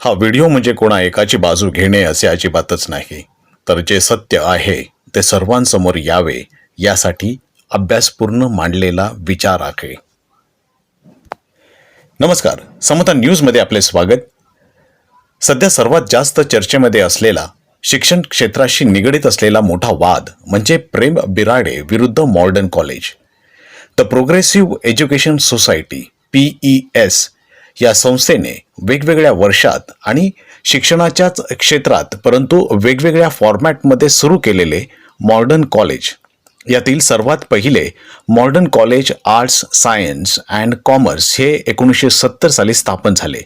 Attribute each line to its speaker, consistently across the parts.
Speaker 1: हा व्हिडिओ म्हणजे कोणा एकाची बाजू घेणे असे अजिबातच नाही. तर जे सत्य आहे ते सर्वांसमोर यावे यासाठी अभ्यासपूर्ण मांडलेला विचार आहे. नमस्कार समता न्यूजमध्ये आपले स्वागत. सध्या सर्वात जास्त चर्चेमध्ये असलेला शिक्षण क्षेत्राशी निगडीत असलेला मोठा वाद म्हणजे प्रेम बिराडे विरुद्ध modern college. The progressive education society P E S या संस्थेने वेगवेगळ्या वर्षात आणि शिक्षणाच्याच क्षेत्रात परंतु वेगवेगळ्या फॉर्मॅटमध्ये सुरू केलेले मॉडर्न कॉलेज यातील सर्वात पहिले modern college arts science and commerce हे एकोणीसशे सत्तर साली स्थापन झाले.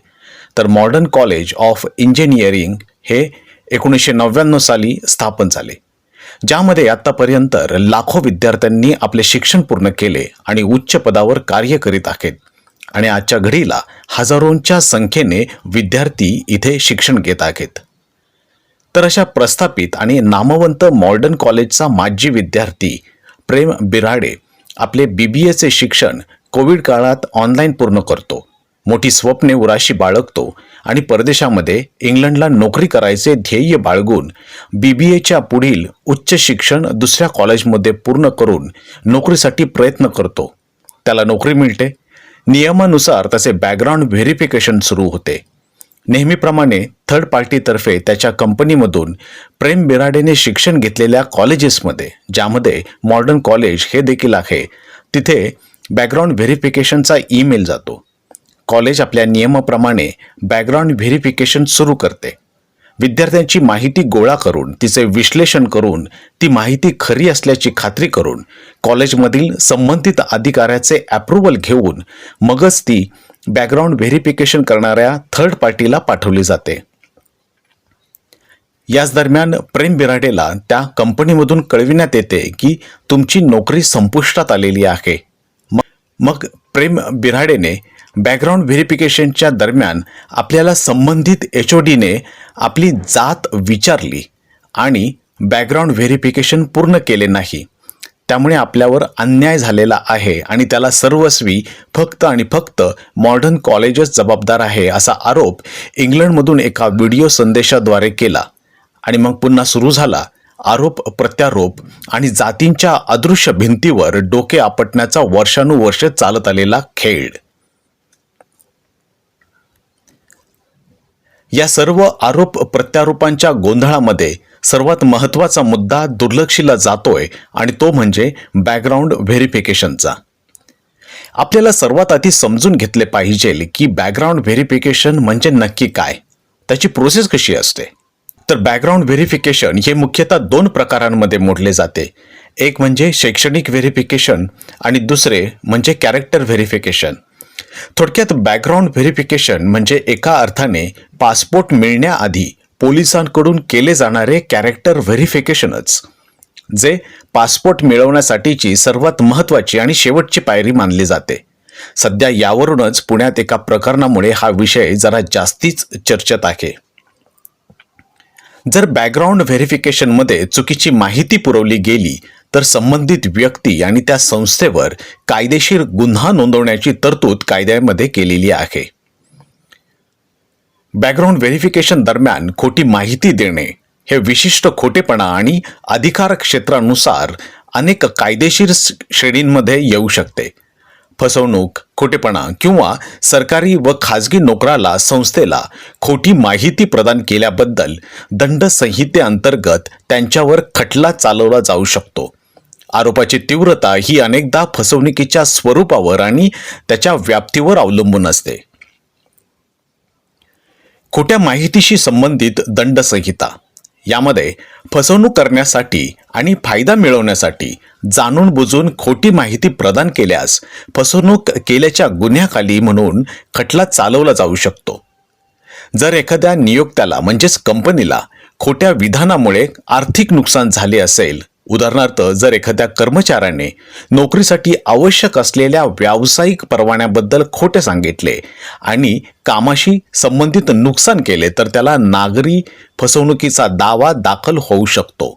Speaker 1: तर मॉडर्न कॉलेज ऑफ इंजिनिअरिंग हे एकोणीसशे नव्याण्णव साली स्थापन झाले. ज्यामध्ये आत्तापर्यंत लाखो विद्यार्थ्यांनी आपले शिक्षण पूर्ण केले आणि उच्च पदावर कार्य करीत आहेत. आणि आजच्या घडीला हजारोंच्या संख्येने विद्यार्थी इथे शिक्षण घेत आहेत. तर अशा प्रस्थापित आणि नामवंत मॉडर्न कॉलेजचा माजी विद्यार्थी प्रेम बिराडे आपले बी बी एचे शिक्षण कोविड काळात ऑनलाईन पूर्ण करतो. मोठी स्वप्ने उराशी बाळगतो आणि परदेशामध्ये इंग्लंडला नोकरी करायचे ध्येय बाळगून बी बी एच्या पुढील उच्च शिक्षण दुसऱ्या कॉलेजमध्ये पूर्ण करून नोकरीसाठी प्रयत्न करतो. त्याला नोकरी मिळते. नियमानुसार त्याचे बॅकग्राऊंड व्हेरिफिकेशन सुरू होते. नेहमीप्रमाणे थर्ड पार्टीतर्फे त्याच्या कंपनीमधून प्रेम बिराडेने शिक्षण घेतलेल्या कॉलेजेसमध्ये ज्यामध्ये मॉडर्न कॉलेज हे देखील आहे तिथे बॅकग्राऊंड व्हेरिफिकेशनचा ईमेल जातो. कॉलेज आपल्या नियमाप्रमाणे बॅकग्राऊंड व्हेरिफिकेशन सुरू करते. विद्यार्थ्यांची माहिती गोळा करून तिचे विश्लेषण करून ती माहिती खरी असल्याची खात्री करून कॉलेजमधील संबंधित अधिकाऱ्याचे अप्रुव्हल घेऊन मगच ती बॅकग्राऊंड व्हेरिफिकेशन करणाऱ्या थर्ड पार्टीला पाठवली जाते. याच दरम्यान प्रेम बिराडेला त्या कंपनीमधून कळविण्यात येते की तुमची नोकरी संपुष्टात आलेली आहे. मग मग प्रेम बिराडेने बॅकग्राऊंड व्हेरिफिकेशनच्या दरम्यान आपल्याला संबंधित एच ओ डीने आपली जात विचारली आणि बॅकग्राऊंड व्हेरिफिकेशन पूर्ण केले नाही. त्यामुळे आपल्यावर अन्याय झालेला आहे आणि त्याला सर्वस्वी फक्त आणि फक्त मॉडर्न कॉलेजच जबाबदार आहे असा आरोप इंग्लंडमधून एका व्हिडिओ संदेशाद्वारे केला. आणि मग पुन्हा सुरू झाला आरोप प्रत्यारोप आणि जातींच्या अदृश्य भिंतीवर डोके आपटण्याचा वर्षानुवर्ष चालत आलेला खेळ. या सर्व आरोप प्रत्यारोपांच्या गोंधळामध्ये सर्वात महत्त्वाचा मुद्दा दुर्लक्षिला जातोय आणि तो म्हणजे बॅकग्राऊंड व्हेरिफिकेशनचा आपल्याला सर्वात आधी समजून घेतले पाहिजे की बॅकग्राऊंड व्हेरिफिकेशन म्हणजे नक्की काय? त्याची प्रोसेस कशी असते? तर बॅकग्राऊंड व्हेरिफिकेशन हे मुख्यतः दोन प्रकारांमध्ये मोडले जाते. एक म्हणजे शैक्षणिक व्हेरिफिकेशन आणि दुसरे म्हणजे कॅरेक्टर व्हेरिफिकेशन थोडक्यात बॅकग्राऊंड व्हेरिफिकेशन म्हणजे एका अर्थाने पासपोर्ट मिळण्याआधी पोलिसांकडून केले जाणारे कॅरेक्टर व्हेरिफिकेशनच जे पासपोर्ट मिळवण्यासाठीची सर्वात महत्त्वाची आणि शेवटची पायरी मानली जाते. सध्या यावरूनच पुण्यात एका प्रकरणामुळे हा विषय जरा जास्तीच चर्चेत आहे. जर बॅकग्राऊंड व्हेरिफिकेशनमध्ये चुकीची माहिती पुरवली गेली तर संबंधित व्यक्ती आणि त्या संस्थेवर कायदेशीर गुन्हा नोंदवण्याची तरतूद कायद्यामध्ये केलेली आहे. बॅकग्राऊंड व्हेरिफिकेशन दरम्यान खोटी माहिती देणे हे विशिष्ट खोटेपणा आणि अधिकार क्षेत्रानुसार अनेक कायदेशीर श्रेणींमध्ये येऊ शकते. फसवणूक खोटेपणा किंवा सरकारी व खाजगी नोकराला संस्थेला खोटी माहिती प्रदान केल्याबद्दल दंड संहितेअंतर्गत त्यांच्यावर खटला चालवला जाऊ शकतो. आरोपाची तीव्रता ही अनेकदा फसवणुकीच्या स्वरूपावर आणि त्याच्या व्याप्तीवर अवलंबून असते. खोट्या माहितीशी संबंधित दंड संहिता यामध्ये फसवणूक करण्यासाठी आणि फायदा मिळवण्यासाठी जाणून बुजून खोटी माहिती प्रदान केल्यास फसवणूक केल्याच्या गुन्ह्याखाली म्हणून खटला चालवला जाऊ शकतो. जर एखाद्या नियोक्त्याला म्हणजेच कंपनीला खोट्या विधानामुळे आर्थिक नुकसान झाले असेल उदाहरणार्थ जर एखाद्या कर्मचाऱ्याने नोकरीसाठी आवश्यक असलेल्या व्यावसायिक परवान्याबद्दल खोटे सांगितले आणि कामाशी संबंधित नुकसान केले तर त्याला नागरी फसवणुकीचा दावा दाखल होऊ शकतो.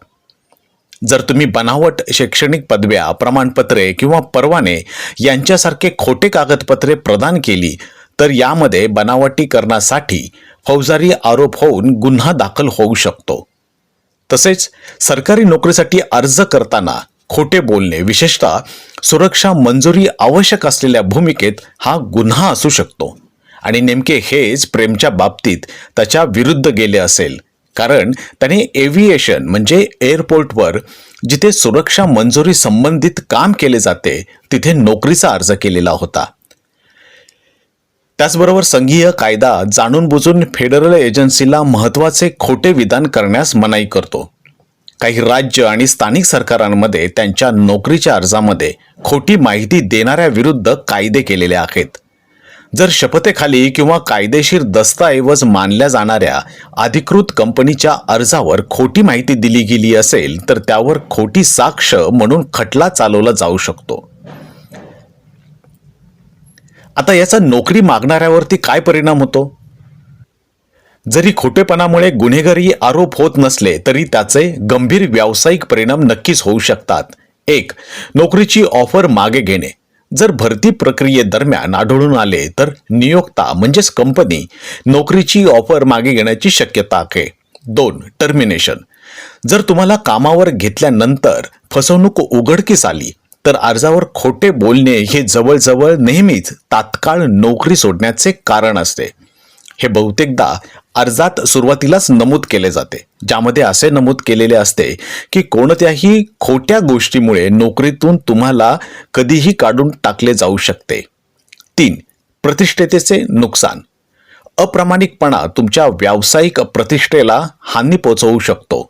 Speaker 1: जर तुम्ही बनावट शैक्षणिक पदव्या प्रमाणपत्रे किंवा परवाने यांच्यासारखे खोटे कागदपत्रे प्रदान केली तर यामध्ये बनावटीकरणासाठी फौजदारी आरोप होऊन गुन्हा दाखल होऊ शकतो. तसेच सरकारी नोकरीसाठी अर्ज करताना खोटे बोलणे विशेषतः सुरक्षा मंजुरी आवश्यक असलेल्या भूमिकेत हा गुन्हा असू शकतो. आणि नेमके हेच प्रेमच्या बाबतीत त्याच्या विरुद्ध गेले असेल. कारण त्याने एव्हिएशन म्हणजे एअरपोर्टवर जिथे सुरक्षा मंजुरी संबंधित काम केले जाते तिथे नोकरीचा अर्ज केलेला होता. त्याचबरोबर संघीय कायदा जाणून बुजून फेडरल एजन्सीला महत्त्वाचे खोटे विधान करण्यास मनाई करतो. काही राज्य आणि स्थानिक सरकारांमध्ये त्यांच्या नोकरीच्या अर्जामध्ये खोटी माहिती देणाऱ्या विरुद्ध कायदे केलेले आहेत. जर शपथेखाली किंवा कायदेशीर दस्तऐवज मानल्या जाणाऱ्या अधिकृत कंपनीच्या अर्जावर खोटी माहिती दिली गेली असेल तर त्यावर खोटी साक्ष म्हणून खटला चालवला जाऊ शकतो. आता याचा नोकरी मागणाऱ्यावरती काय परिणाम होतो? जरी खोटेपणामुळे गुन्हेगारी आरोप होत नसले तरी त्याचे गंभीर व्यावसायिक परिणाम नक्कीच होऊ शकतात. एक नोकरीची ऑफर मागे घेणे. जर भरती प्रक्रियेदरम्यान आढळून आले तर नियोक्ता म्हणजेच कंपनी नोकरीची ऑफर मागे घेण्याची शक्यता आहे. दोन टर्मिनेशन. जर तुम्हाला कामावर घेतल्यानंतर फसवणूक उघडकीस आली तर अर्जावर खोटे बोलणे हे जवळजवळ नेहमीच तात्काळ नोकरी सोडण्याचे कारण असते. हे बहुतेकदा अर्जात सुरुवातीलाच नमूद केले जाते ज्यामध्ये असे नमूद केलेले असते की कोणत्याही खोट्या गोष्टीमुळे नोकरीतून तुम्हाला कधीही काढून टाकले जाऊ शकते. तीन प्रतिष्ठेचे नुकसान. अप्रामाणिकपणा तुमच्या व्यावसायिक प्रतिष्ठेला हानी पोचवू शकतो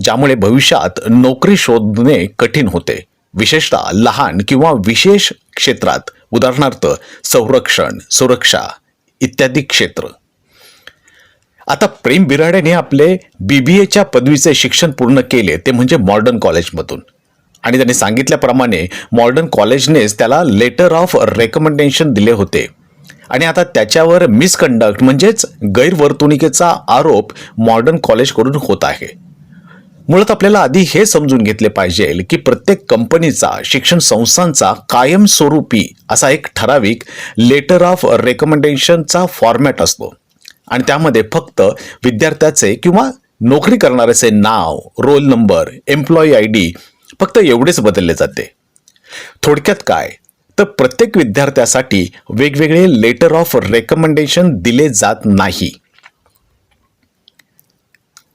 Speaker 1: ज्यामुळे भविष्यात नोकरी शोधणे कठीण होते. विशेषतः लहान किंवा विशेष क्षेत्रात उदाहरणार्थ संरक्षण सुरक्षा इत्यादी क्षेत्र. आता प्रेम बिराडेने आपले बी बी एच्या पदवीचे शिक्षण पूर्ण केले ते म्हणजे मॉडर्न कॉलेजमधून. आणि त्याने सांगितल्याप्रमाणे मॉडर्न कॉलेजनेच त्याला लेटर ऑफ रेकमेंडेशन दिले होते. आणि आता त्याच्यावर मिसकंडक्ट म्हणजेच गैरवर्तणुकीचा आरोप मॉडर्न कॉलेजकडून होत आहे. मुळात आपल्याला आधी हे समजून घेतले पाहिजे की प्रत्येक कंपनीचा शिक्षण संस्थांचा कायमस्वरूपी असा एक ठराविक लेटर ऑफ रेकमेंडेशनचा फॉर्मॅट असतो. आणि त्यामध्ये फक्त विद्यार्थ्याचे किंवा नोकरी करणाऱ्याचे नाव roll number employee I D फक्त एवढेच बदलले जाते. थोडक्यात काय? तर प्रत्येक विद्यार्थ्यासाठी वेगवेगळे लेटर ऑफ रेकमेंडेशन दिले जात नाही.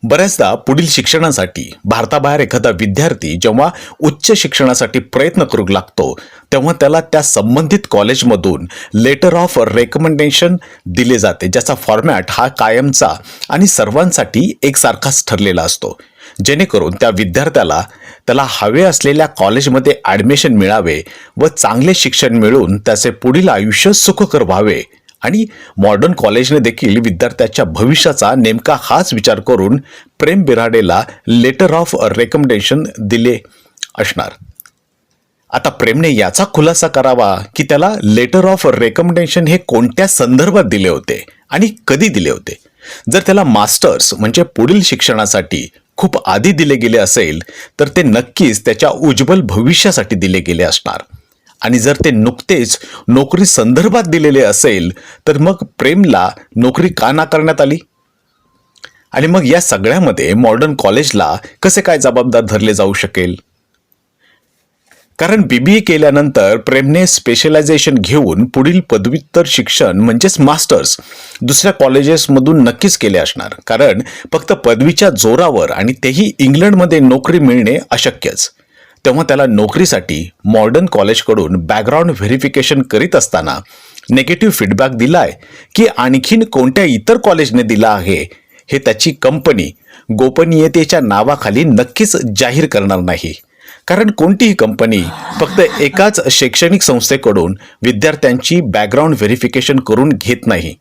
Speaker 1: बऱ्याचदा पुढील शिक्षणासाठी भारताबाहेर एखादा विद्यार्थी जेव्हा उच्च शिक्षणासाठी प्रयत्न करू लागतो तेव्हा त्याला त्या संबंधित कॉलेजमधून लेटर ऑफ रेकमेंडेशन दिले जाते ज्याचा फॉर्मॅट हा कायमचा आणि सर्वांसाठी एकसारखाच ठरलेला असतो. जेणेकरून त्या विद्यार्थ्याला त्याला हवे असलेल्या कॉलेजमध्ये ॲडमिशन मिळावे व चांगले शिक्षण मिळून त्याचे पुढील आयुष्य सुखकर व्हावे. आणि मॉडर्न कॉलेजने देखील विद्यार्थ्याच्या भविष्याचा नेमका हाच विचार करून प्रेम बिराडेला लेटर ऑफ रेकमेंडेशन दिले असणार. आता प्रेमने याचा खुलासा करावा की त्याला लेटर ऑफ रेकमेंडेशन हे कोणत्या संदर्भात दिले होते आणि कधी दिले होते? जर त्याला मास्टर्स म्हणजे पुढील शिक्षणासाठी खूप आधी दिले गेले असेल तर ते नक्कीच त्याच्या उज्ज्वल भविष्यासाठी दिले गेले असणार. आणि जर ते नुकतेच नोकरी संदर्भात दिलेले असेल तर मग प्रेमला नोकरी का नाकारण्यात आली? आणि मग या सगळ्यामध्ये मॉडर्न कॉलेजला कसे काय जबाबदार धरले जाऊ शकेल? कारण बीबीए केल्यानंतर प्रेमने स्पेशलायझेशन घेऊन पुढील पदव्युत्तर शिक्षण म्हणजेच मास्टर्स दुसऱ्या कॉलेजेसमधून नक्कीच केले असणार. कारण फक्त पदवीच्या जोरावर आणि तेही इंग्लंडमध्ये नोकरी मिळणे अशक्यच. तेव्हा त्याला नोकरीसाठी मॉडर्न कॉलेजकडून बॅकग्राऊंड व्हेरिफिकेशन करीत असताना नेगेटिव्ह फीडबॅक दिलाय की आणखीन कोणत्या इतर कॉलेजने दिला आहे हे त्याची कंपनी गोपनीयतेच्या नावाखाली नक्कीच जाहीर करणार नाही. कारण कोणतीही कंपनी फक्त एकाच शैक्षणिक संस्थेकडून विद्यार्थ्यांची बॅकग्राऊंड व्हेरिफिकेशन करून घेत नाही.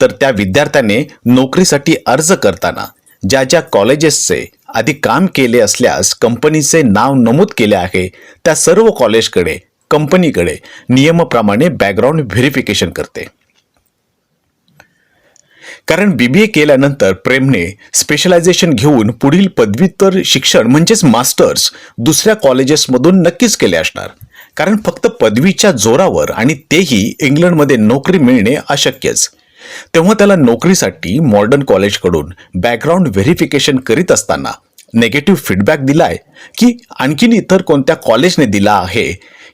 Speaker 1: तर त्या विद्यार्थ्याने नोकरीसाठी अर्ज करताना ज्या ज्या कॉलेजेसचे आधी काम केले असल्यास कंपनीचे नाव नमूद केले आहे त्या सर्व कॉलेजकडे कंपनीकडे नियमाप्रमाणे बॅकग्राऊंड व्हेरिफिकेशन करते. कारण बी बी ए केल्यानंतर प्रेमने स्पेशलायझेशन घेऊन पुढील पदव्युत्तर शिक्षण म्हणजेच मास्टर्स दुसऱ्या कॉलेजेसमधून नक्कीच केले असणार. कारण फक्त पदवीच्या जोरावर आणि तेही इंग्लंडमध्ये नोकरी मिळणे अशक्यच. तेव्हा त्याला नोकरीसाठी मॉडर्न कॉलेजकडून बॅकग्राऊंड व्हेरिफिकेशन करीत असताना नेगेटिव्ह फीडबॅक दिलाय की आणखीन इतर कोणत्या कॉलेजने दिला आहे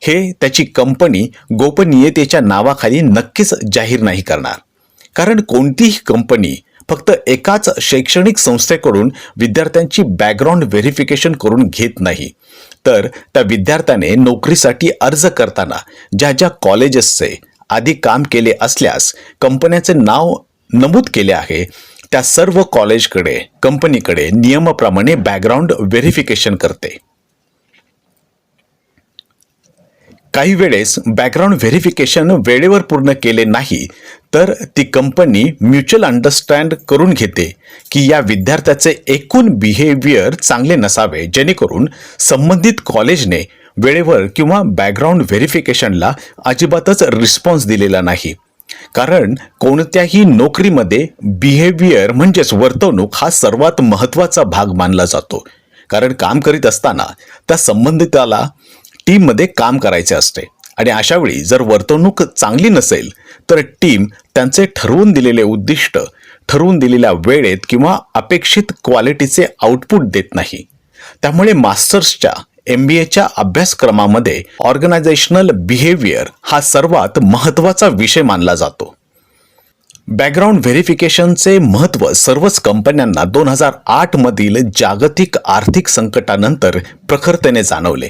Speaker 1: हे त्याची कंपनी गोपनीयतेच्या नावाखाली नक्कीच जाहीर नाही करणार. कारण कोणतीही कंपनी फक्त एकाच शैक्षणिक संस्थेकडून विद्यार्थ्यांची बॅकग्राऊंड व्हेरिफिकेशन करून घेत नाही. तर त्या विद्यार्थ्याने नोकरीसाठी अर्ज करताना ज्या ज्या कॉलेजेसचे आधी काम केले असल्यास कंपन्याचे नाव नमूद केले आहे. त्या सर्व कॉलेजकडे कंपनीकडे नियमाप्रमाणे बॅकग्राऊंड व्हेरिफिकेशन करते. काही वेळेस बॅकग्राऊंड व्हेरिफिकेशन वेळेवर पूर्ण केले नाही तर ती कंपनी म्युच्युअल अंडरस्टँड करून घेते की या विद्यार्थ्याचे एकूण बिहेवियर चांगले नसावे जेणेकरून संबंधित कॉलेजने वेळेवर किंवा बॅकग्राऊंड व्हेरिफिकेशनला अजिबातच रिस्पॉन्स दिलेला नाही. कारण कोणत्याही नोकरीमध्ये बिहेवियर म्हणजेच वर्तवणूक हा सर्वात महत्त्वाचा भाग मानला जातो. कारण काम करीत असताना त्या संबंधिताला टीममध्ये काम करायचे असते. आणि अशावेळी जर वर्तवणूक चांगली नसेल तर टीम त्यांचे ठरवून दिलेले उद्दिष्ट ठरवून दिलेल्या वेळेत किंवा अपेक्षित क्वालिटीचे आउटपुट देत नाही. त्यामुळे मास्टर्सच्या एम बी एच्या अभ्यासक्रमामध्ये ऑर्गनायझेशनल बिहेवियर हा सर्वात महत्त्वाचा विषय मानला जातो. बॅकग्राऊंड व्हेरिफिकेशनचे महत्त्व सर्वच कंपन्यांना दोन हजार आठमधील जागतिक आर्थिक संकटानंतर प्रखरतेने जाणवले.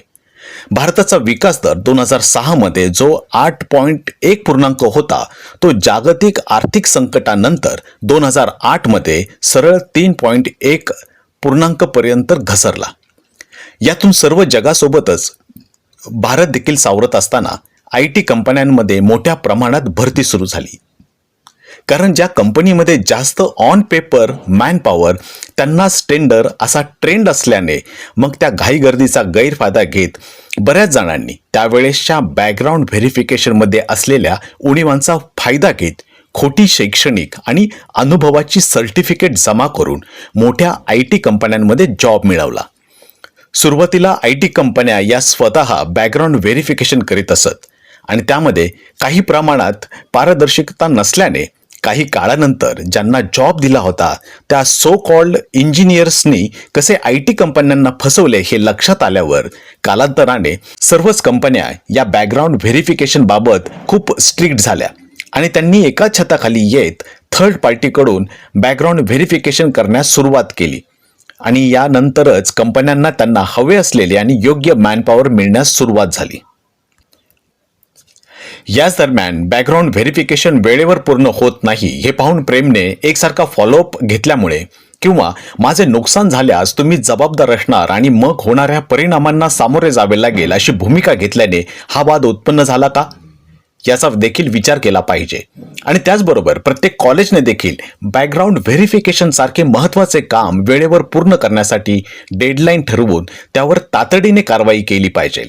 Speaker 1: भारताचा विकास दर दोन हजार सहामध्ये जो आठ पॉईंट एक पूर्णांक होता तो जागतिक आर्थिक संकटानंतर दोन हजार आठमध्ये सरळ तीन पॉईंट एक पूर्णांकपर्यंत घसरला. यातून सर्व जगासोबतच भारत देखील सावरत असताना आय टी कंपन्यांमध्ये मोठ्या प्रमाणात भरती सुरू झाली. कारण ज्या कंपनीमध्ये जास्त ऑन पेपर मॅन पॉवर त्यांना स्टेंडर असा ट्रेंड असल्याने मग त्या घाईगर्दीचा गैरफायदा घेत बऱ्याच जणांनी त्यावेळेसच्या बॅकग्राऊंड व्हेरिफिकेशनमध्ये असलेल्या उणीवांचा फायदा घेत खोटी शैक्षणिक आणि अनुभवाची सर्टिफिकेट जमा करून मोठ्या आय टी कंपन्यांमध्ये जॉब मिळवला. सुरुवातीला आय टी कंपन्या या स्वतः बॅकग्राऊंड व्हेरिफिकेशन करीत असत. आणि त्यामध्ये काही प्रमाणात पारदर्शकता नसल्याने काही काळानंतर ज्यांना जॉब दिला होता त्या सो कॉल्ड इंजिनियर्सनी कसे आय टी कंपन्यांना फसवले हे लक्षात आल्यावर कालांतराने सर्वच कंपन्या या बॅकग्राऊंड व्हेरिफिकेशन बाबत खूप स्ट्रिक्ट झाल्या. आणि त्यांनी एका छताखाली येत थर्ड पार्टीकडून बॅकग्राऊंड व्हेरिफिकेशन करण्यास सुरुवात केली. आणि यानंतरच कंपन्यांना त्यांना हवे असलेले आणि योग्य मॅनपॉवर मिळण्यास सुरुवात झाली. याच दरम्यान बॅकग्राऊंड व्हेरिफिकेशन वेळेवर पूर्ण होत नाही हे पाहून प्रेमने एकसारखा फॉलोअप घेतल्यामुळे किंवा माझे नुकसान झाल्यास तुम्ही जबाबदार असणार आणि मग होणाऱ्या परिणामांना सामोरे जावे लागेल अशी भूमिका घेतल्याने हा वाद उत्पन्न झाला का? याचा देखील विचार केला पाहिजे. आणि त्याचबरोबर प्रत्येक कॉलेजने देखील बॅकग्राऊंड व्हेरिफिकेशन सारखे महत्त्वाचे काम वेळेवर पूर्ण करण्यासाठी डेडलाईन ठरवून त्यावर तातडीने कारवाई केली पाहिजे.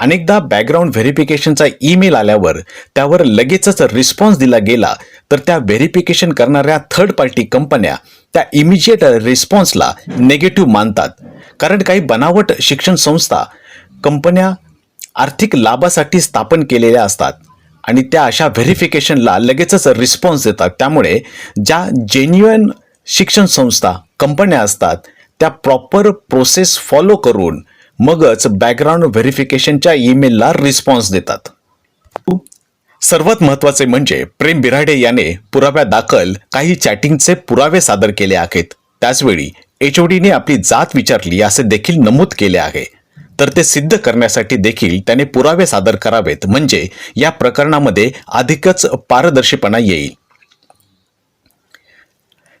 Speaker 1: अनेकदा बॅकग्राऊंड व्हेरिफिकेशनचा ईमेल आल्यावर त्यावर लगेचच रिस्पॉन्स दिला गेला तर त्या व्हेरिफिकेशन करणाऱ्या थर्ड पार्टी कंपन्या त्या इमिजिएट रिस्पॉन्सला नेगेटिव्ह मानतात. कारण काही बनावट शिक्षण संस्था कंपन्या आर्थिक लाभासाठी स्थापन केलेल्या असतात. आणि त्या अशा व्हेरिफिकेशनला लगेचच रिस्पॉन्स देतात. त्यामुळे ज्या जेन्युअन शिक्षण संस्था कंपन्या असतात त्या प्रॉपर प्रोसेस फॉलो करून मगच बॅकग्राऊंड व्हेरिफिकेशनच्या ईमेलला रिस्पॉन्स देतात. सर्वात महत्त्वाचे म्हणजे प्रेम बिराडे याने पुराव्या दाखल काही चॅटिंगचे पुरावे सादर केले आहेत. त्याचवेळी एच ने आपली जात विचारली असे देखील नमूद केले आहे. तर ते सिद्ध करण्यासाठी देखील त्याने पुरावे सादर करावेत. म्हणजे या प्रकरणामध्ये अधिकच पारदर्शीपणा येईल.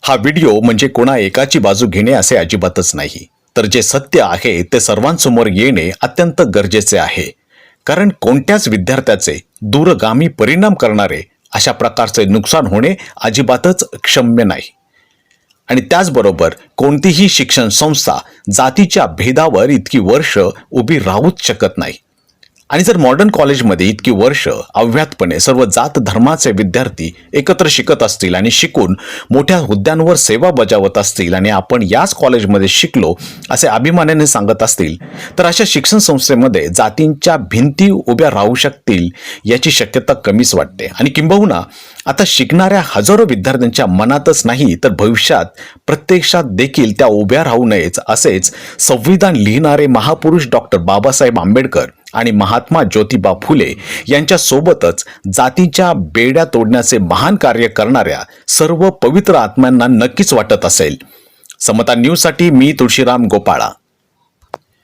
Speaker 1: हा व्हिडिओ म्हणजे कोणा एकाची बाजू घेणे असे अजिबातच नाही. तर जे सत्य आहे ते सर्वांसमोर येणे अत्यंत गरजेचे आहे. कारण कोणत्याच विद्यार्थ्याचे दूरगामी परिणाम करणारे अशा प्रकारचे नुकसान होणे अजिबातच क्षम्य नाही. आणि त्याचबरोबर कोणतीही शिक्षण संस्था जातीच्या भेदावर इतकी वर्ष उभी राहूच शकत नाही. आणि जर मॉडर्न कॉलेजमध्ये इतकी वर्ष अव्यातपणे सर्व जात धर्माचे विद्यार्थी एकत्र शिकत असतील आणि शिकून मोठ्या हुद्द्यांवर सेवा बजावत असतील आणि आपण याच कॉलेजमध्ये शिकलो असे अभिमानाने सांगत असतील तर अशा शिक्षण संस्थेमध्ये जातींच्या भिंती उभ्या राहू शकतील याची शक्यता कमीच वाटते. आणि किंबहुना आता शिकणाऱ्या हजारो विद्यार्थ्यांच्या मनातच नाही तर भविष्यात प्रत्यक्षात देखील त्या उभ्या राहू नयेच असेच संविधान लिहिणारे महापुरुष डॉक्टर बाबासाहेब आंबेडकर आणि महात्मा ज्योतिबा फुले यांच्या सोबतच जातीच्या बेड्या तोडण्याचे महान कार्य करणाऱ्या सर्व पवित्र आत्म्यांना नक्कीच वाटत असेल. समता न्यूजसाठी मी तुळशीराम गोपाळा.